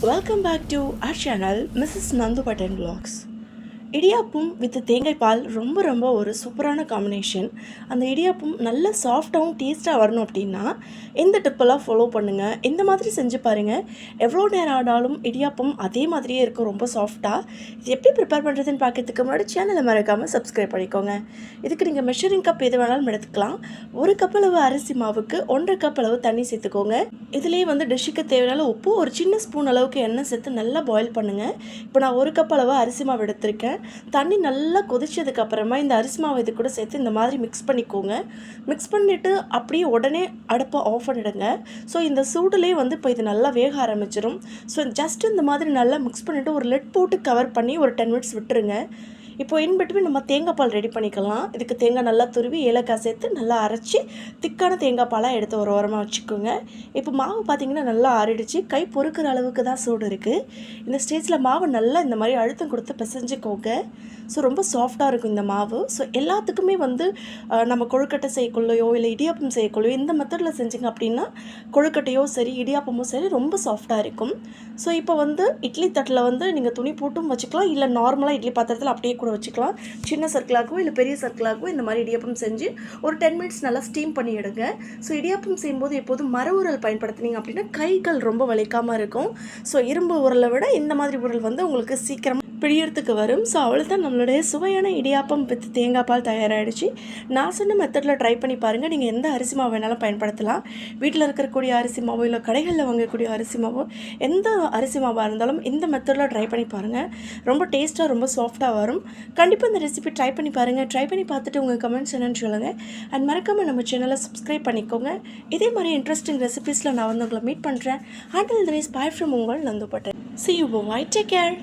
Welcome back to our channel Mrs. Nandu Patan Vlogs. Idiyappam with தேங்காய் பால் ரொம்ப ரொம்ப ஒரு சூப்பரான காம்பினேஷன் அந்த இடியாப்பம் நல்ல சாஃப்டாகவும் டேஸ்ட்டாக வரணும் அப்படின்னா இந்த டிப்பெல்லாம் ஃபாலோ பண்ணுங்கள் இந்த மாதிரி செஞ்சு பாருங்கள் எவ்வளோ நேரம் ஆனாலும் இடியாப்பம் அதே மாதிரியே இருக்கும் ரொம்ப சாஃப்டாக இது எப்படி ப்ரிப்பேர் பண்ணுறதுன்னு பார்க்கறதுக்கு முன்னாடி சேனலை மறக்காமல் சப்ஸ்கிரைப் பண்ணிக்கோங்க. இதுக்கு நீங்கள் மெஷரிங் கப் எது வேணாலும் எடுத்துக்கலாம். ஒரு கப் அளவு அரிசி மாவுக்கு ஒன்றரை கப் அளவு தண்ணி சேர்த்துக்கோங்க. இதுலேயே வந்து டிஷ்ஷுக்கு தேவையான உப்பு ஒரு சின்ன ஸ்பூன் அளவுக்கு எண்ணெய் சேர்த்து நல்லா பாயில் பண்ணுங்கள் இப்போ நான் ஒரு கப் அளவு அரிசி மாவு எடுத்திருக்கேன். தண்ணி நல்லா கொதிச்சதுக்கு அப்புறமா இந்த அரிசி மாவு இது கூட சேர்த்து இந்த மாதிரி மிக்ஸ் பண்ணிக்கோங்க. மிக்ஸ் பண்ணிவிட்டு அப்படியே உடனே அடுப்பை ஆஃப் பண்ணிடுங்க. ஸோ இந்த சூடுலேயே வந்து இப்போ இது நல்லா வேக ஆரம்பிச்சிடும் ஸோ ஜஸ்ட் இந்த மாதிரி நல்லா மிக்ஸ் பண்ணிவிட்டு ஒரு லெட் போட்டு கவர் பண்ணி ஒரு டென் மினிட்ஸ் விட்டுருங்க. இப்போ இன் நம்ம தேங்காய் பால் ரெடி பண்ணிக்கலாம். இதுக்கு தேங்காய் நல்லா துருவி ஏலக்காய் சேர்த்து நல்லா அரைச்சி திக்கான தேங்காய் பாலாக எடுத்து ஒரு ஓரமாக வச்சுக்கோங்க. இப்போ மாவு பார்த்தீங்கன்னா நல்லா ஆறிடுச்சு. கை பொறுக்கிற அளவுக்கு தான் சூடு இருக்குது இந்த ஸ்டேஜில் மாவு நல்லா இந்த மாதிரி அழுத்தம் கொடுத்து பிசைஞ்சுக்கோங்க. ஸோ ரொம்ப சாஃப்டாக இருக்கும் இந்த மாவு. ஸோ எல்லாத்துக்குமே வந்து நம்ம கொழுக்கட்டை செய்யக்குள்ளையோ இல்லை இடியாப்பம் செய்யக்குள்ளையோ இந்த மெத்தடில் செஞ்சிங்க அப்படின்னா கொழுக்கட்டையோ சரி இடியாப்பமோ சரி ரொம்ப சாஃப்டாக இருக்கும். ஸோ இப்போ வந்து இட்லி தட்டில் வந்து நீங்கள் துணி போட்டும் வச்சுக்கலாம். இல்லை நார்மலாக இட்லி பாத்திரத்தில் அப்படியே கூட வச்சுக்கலாம். சின்ன சர்க்கிளாகவோ இல்லை பெரிய சர்க்கிளாகவோ இந்த மாதிரி இடியாப்பம் செஞ்சு ஒரு டென் மினிட்ஸ் நல்லா ஸ்டீம் பண்ணி எடுங்க. ஸோ இடியாப்பம் செய்யும்போது எப்போதும் மர உரல் பயன்படுத்துனீங்க அப்படின்னா கைகள் ரொம்ப வலிக்காமல் இருக்கும். ஸோ இரும்பு உரலை விட இந்த மாதிரி உரல் வந்து உங்களுக்கு சீக்கிரம் பிழியறதுக்கு வரும். ஸோ அவ்வளோதான் நம்மளுடைய சுவையான இடியாப்பம் வித் தேங்காய் பால் தயாராகிடுச்சு நான் சொன்ன மெத்தடில் ட்ரை பண்ணி பாருங்கள் நீங்கள் எந்த அரிசி மாவு வேணாலும் பயன்படுத்தலாம். வீட்டில் இருக்கக்கூடிய அரிசி மாவோ இல்லை கடைகளில் வாங்கக்கூடிய அரிசி மாவோ எந்த அரிசி மாவாக இருந்தாலும் இந்த மெத்தடில் ட்ரை பண்ணி பாருங்கள் ரொம்ப டேஸ்ட்டாக ரொம்ப சாஃப்டாக வரும். கண்டிப்பாக இந்த ரெசிபி ட்ரை பண்ணி பாருங்கள் ட்ரை பண்ணி பார்த்துட்டு உங்கள் கமெண்ட்ஸ் என்னன்னு சொல்லுங்கள் அண்ட் மறக்காமல் நம்ம சேனலை சப்ஸ்கிரைப் பண்ணிக்கோங்க. இதே மாதிரி இன்ட்ரெஸ்டிங் ரெசிபீஸில் நான் வந்து உங்களை மீட் பண்ணுறேன் அண்டில் தினேஸ் பாய் ஃப்ரம் உங்கள் நந்துப்பட்டேன் see you bye take care